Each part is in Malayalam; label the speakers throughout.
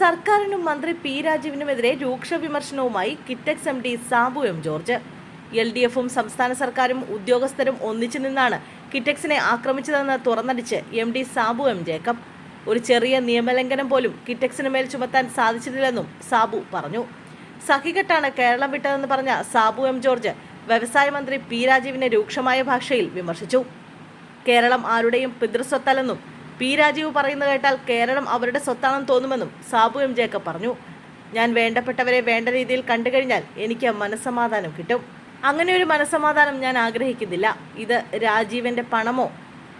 Speaker 1: സർക്കാരിനും മന്ത്രി പി രാജീവിനുമെതിരെ രൂക്ഷ വിമർശനവുമായി Kitex M D Sabu M George. L D എഫും സംസ്ഥാന സർക്കാരും ഉദ്യോഗസ്ഥരും ഒന്നിച്ചു നിന്നാണ് കിറ്റക്സിനെ ആക്രമിച്ചതെന്ന് തുറന്നടിച്ച് M D Sabu M Jacob. ഒരു ചെറിയ നിയമലംഘനം പോലും കിറ്റക്സിന് മേൽ ചുമത്താൻ സാധിച്ചിട്ടില്ലെന്നും സാബു പറഞ്ഞു. സഹികെട്ടാണ് കേരളം വിട്ടതെന്ന് പറഞ്ഞ സാബു എം ജോർജ് വ്യവസായ മന്ത്രി പി രാജീവിനെ രൂക്ഷമായ ഭാഷയിൽ വിമർശിച്ചു. കേരളം ആരുടെയും പിതൃസ്വത്തല്ലെന്നും പി രാജീവ് പറയുന്നത് കേട്ടാൽ കേരളം അവരുടെ സ്വത്താണെന്ന് തോന്നുമെന്നും സാബു എം ജേക്കബ് പറഞ്ഞു. ഞാൻ വേണ്ടപ്പെട്ടവരെ വേണ്ട രീതിയിൽ കണ്ടു കഴിഞ്ഞാൽ എനിക്ക് മനസ്സമാധാനം കിട്ടും. അങ്ങനെ ഒരു മനസ്സമാധാനം ഞാൻ ആഗ്രഹിക്കുന്നില്ല. ഇത് രാജീവിന്റെ പണമോ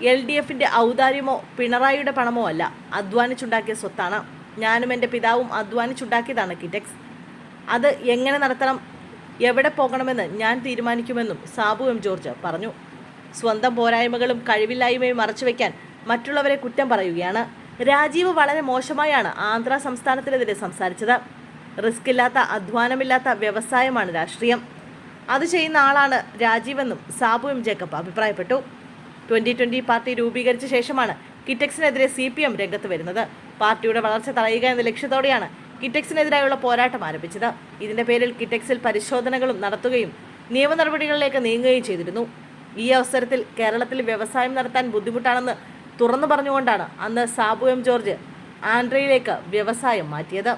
Speaker 1: എൽ ഡി എഫിന്റെ ഔദാര്യമോ പിണറായിയുടെ പണമോ അല്ല. അധ്വാനിച്ചുണ്ടാക്കിയ സ്വത്താണ്. ഞാനും എന്റെ പിതാവും അധ്വാനിച്ചുണ്ടാക്കിയതാണ് കിറ്റക്സ്. അത് എങ്ങനെ നടത്തണം എവിടെ പോകണമെന്ന് ഞാൻ തീരുമാനിക്കുമെന്നും സാബു എം ജോർജ് പറഞ്ഞു. സ്വന്തം പോരായ്മകളും കഴിവില്ലായ്മയും മറച്ചുവെക്കാൻ മറ്റുള്ളവരെ കുറ്റം പറയുകയാണ്. രാജീവ് വളരെ മോശമായാണ് ആന്ധ്ര സംസ്ഥാനത്തിനെതിരെ സംസാരിച്ചത്. റിസ്ക് ഇല്ലാത്ത അധ്വാനമില്ലാത്ത വ്യവസായമാണ് രാഷ്ട്രീയം. അത് ചെയ്യുന്ന ആളാണ് രാജീവെന്നും സാബു എം ജേക്കബ് അഭിപ്രായപ്പെട്ടു. ട്വന്റി ട്വന്റി പാർട്ടി രൂപീകരിച്ച ശേഷമാണ് കിറ്റക്സിനെതിരെ സി പി എം രംഗത്ത് വരുന്നത്. പാർട്ടിയുടെ വളർച്ച തടയുക എന്ന ലക്ഷ്യത്തോടെയാണ് കിറ്റക്സിനെതിരായുള്ള പോരാട്ടം ആരംഭിച്ചത്. ഇതിന്റെ പേരിൽ കിറ്റക്സിൽ പരിശോധനകളും നടത്തുകയും നിയമ നടപടികളിലേക്ക് നീങ്ങുകയും ചെയ്തിരുന്നു. ഈ അവസരത്തിൽ കേരളത്തിൽ വ്യവസായം നടത്താൻ ബുദ്ധിമുട്ടാണെന്ന് തുറന്നു പറഞ്ഞുകൊണ്ടാണ് അന്ന് സാബു എം ജോർജ് ആൻഡ്രയിലേക്ക് വ്യവസായം മാറ്റിയത്.